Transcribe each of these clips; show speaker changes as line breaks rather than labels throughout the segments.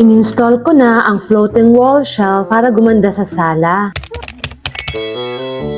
Ininstall ko na ang floating wall shelf para gumanda sa sala.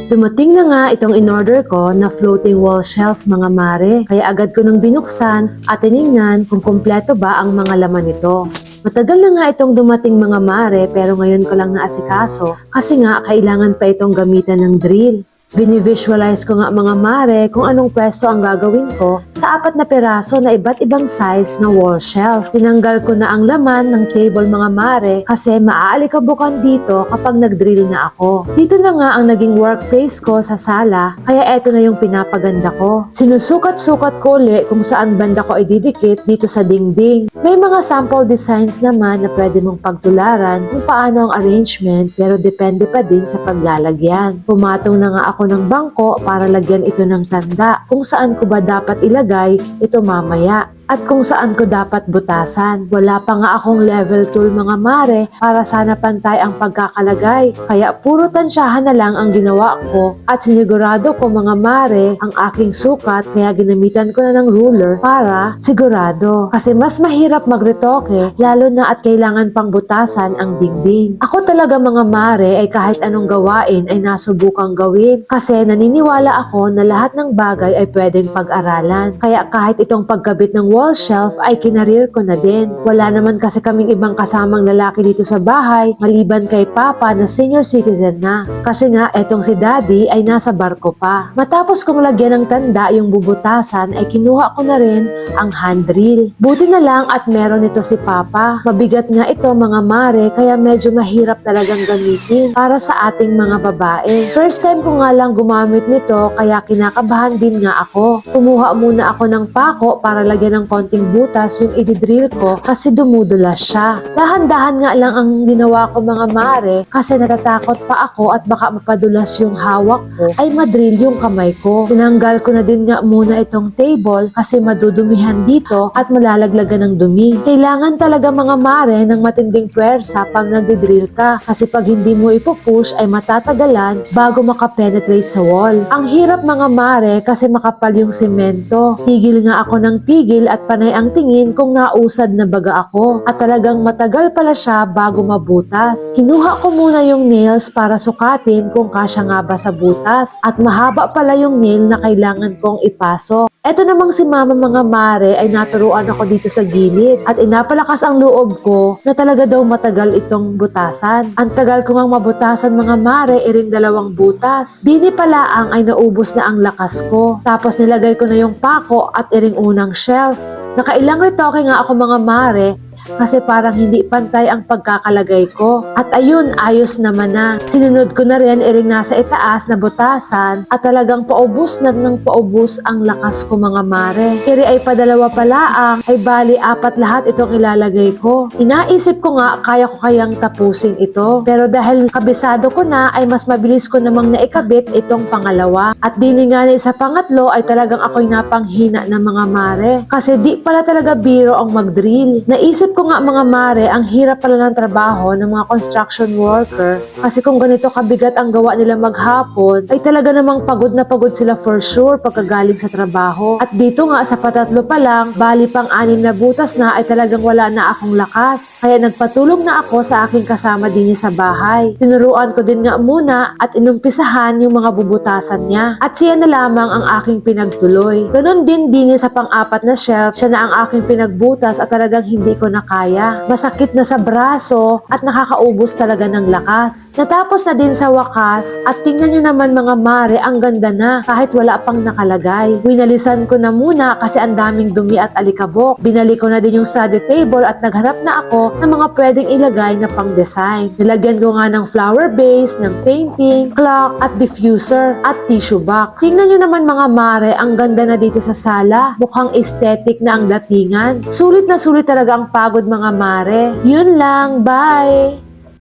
Dumating na nga itong in-order ko na floating wall shelf mga mare. Kaya agad ko nang binuksan at tiningnan kung kumpleto ba ang mga laman nito. Matagal na nga itong dumating mga mare pero ngayon ko lang naasikaso kasi nga kailangan pa itong gamitan ng drill. Vini-visualize ko nga mga mare kung anong pwesto ang gagawin ko sa apat na peraso na iba't ibang size na wall shelf. Tinanggal ko na ang laman ng table mga mare kasi maaalikabukan dito kapag nag-drill na ako. Dito na nga ang naging workplace ko sa sala kaya eto na yung pinapaganda ko. Sinusukat-sukat ko uli kung saan banda ko ididikit dito sa dingding. May mga sample designs naman na pwede mong pagtularan kung paano ang arrangement pero depende pa din sa paglalagyan. Pumatong na nga ako ng bangko para lagyan ito ng tanda. Kung saan ko ba dapat ilagay ito mamaya at kung saan ko dapat butasan. Wala pa nga akong level tool mga mare para sana pantay ang pagkakalagay. Kaya puro tansyahan na lang ang ginawa ko at sinigurado ko mga mare ang aking sukat kaya ginamitan ko na ng ruler para sigurado. Kasi mas mahirap magretoke lalo na at kailangan pang butasan ang dingding. Ako talaga mga mare ay kahit anong gawain ay nasubukang gawin kasi naniniwala ako na lahat ng bagay ay pwedeng pag-aralan. Kaya kahit itong pagkabit ng wall shelf ay kinarir ko na din. Wala naman kasi kaming ibang kasamang lalaki dito sa bahay maliban kay Papa na senior citizen na. Kasi nga etong si Daddy ay nasa barko pa. Matapos kong lagyan ng tanda yung bubutasan ay kinuha ko na rin ang hand drill. Buti na lang at meron ito si Papa. Mabigat nga ito mga mare kaya medyo mahirap talagang gamitin para sa ating mga babae. First time ko nga lang gumamit nito kaya kinakabahan din nga ako. Kumuha muna ako ng pako para lagyan ng konting butas yung ididrill ko kasi dumudulas siya. Dahan-dahan nga lang ang ginawa ko mga mare kasi natatakot pa ako at baka mapadulas yung hawak ko ay madrill yung kamay ko. Tinanggal ko na din nga muna itong table kasi madudumihan dito at malalaglagan ng dumi. Kailangan talaga mga mare ng matinding pwersa pag nagdidrill ka kasi pag hindi mo ipupush ay matatagalan bago makapenetrate sa wall. Ang hirap mga mare kasi makapal yung semento. Tigil nga ako ng tigil at panay ang tingin kung nausad na baga ako at talagang matagal pala siya bago mabutas. Kinuha ko muna yung nails para sukatin kung kasya nga ba sa butas at mahaba pala yung nail na kailangan kong ipasok. Eto namang si mama mga mare ay naturuan ako dito sa gilid at inapalakas ang loob ko na talaga daw matagal itong butasan. Ang tagal ko ngang mabutasan mga mare iring dalawang butas. Dini pala ang ay naubos na ang lakas ko. Tapos nilagay ko na yung pako at iring unang shelf. Nakailang retoke nga ako mga mare kasi parang hindi pantay ang pagkakalagay ko. At ayun, ayos naman na. Sinunod ko na rin iring nasa itaas na butasan at talagang paubos na ng paubos ang lakas ko mga mare. Iri ay padalawa pala ang ay bali apat lahat itong ilalagay ko. Inaisip ko nga kaya ko kayang tapusin ito. Pero dahil kabisado ko na ay mas mabilis ko namang naikabit itong pangalawa. At dini nga na sa pangatlo ay talagang ako'y napanghina ng mga mare. Kasi di pala talaga biro ang mag-drill. Naisip ko nga mga mare, ang hirap pala ng trabaho ng mga construction worker. Kasi kung ganito kabigat ang gawa nila maghapon, ay talaga namang pagod na pagod sila for sure pagkagaling sa trabaho. At dito nga sa patatlo pa lang, bali pang anim na butas na ay talagang wala na akong lakas. Kaya nagpatulong na ako sa aking kasama din sa bahay. Tinuruan ko din nga muna at inumpisahan yung mga bubutasan niya. At siya na lamang ang aking pinagtuloy. Ganon din din sa pang-apat na shelf, siya na ang aking pinagbutas at talagang hindi ko na kaya. Masakit na sa braso at nakakaubos talaga ng lakas. Natapos na din sa wakas at tingnan nyo naman mga mare, ang ganda na kahit wala pang nakalagay. Winalisan ko na muna kasi ang daming dumi at alikabok. Binalik ko na din yung study table at naghanap na ako ng mga pwedeng ilagay na pang design. Nilagyan ko nga ng flower base, ng painting, clock at diffuser at tissue box. Tingnan nyo naman mga mare, ang ganda na dito sa sala. Mukhang aesthetic na ang datingan. Sulit na sulit talaga ang pagod mga mare. Yun lang, bye!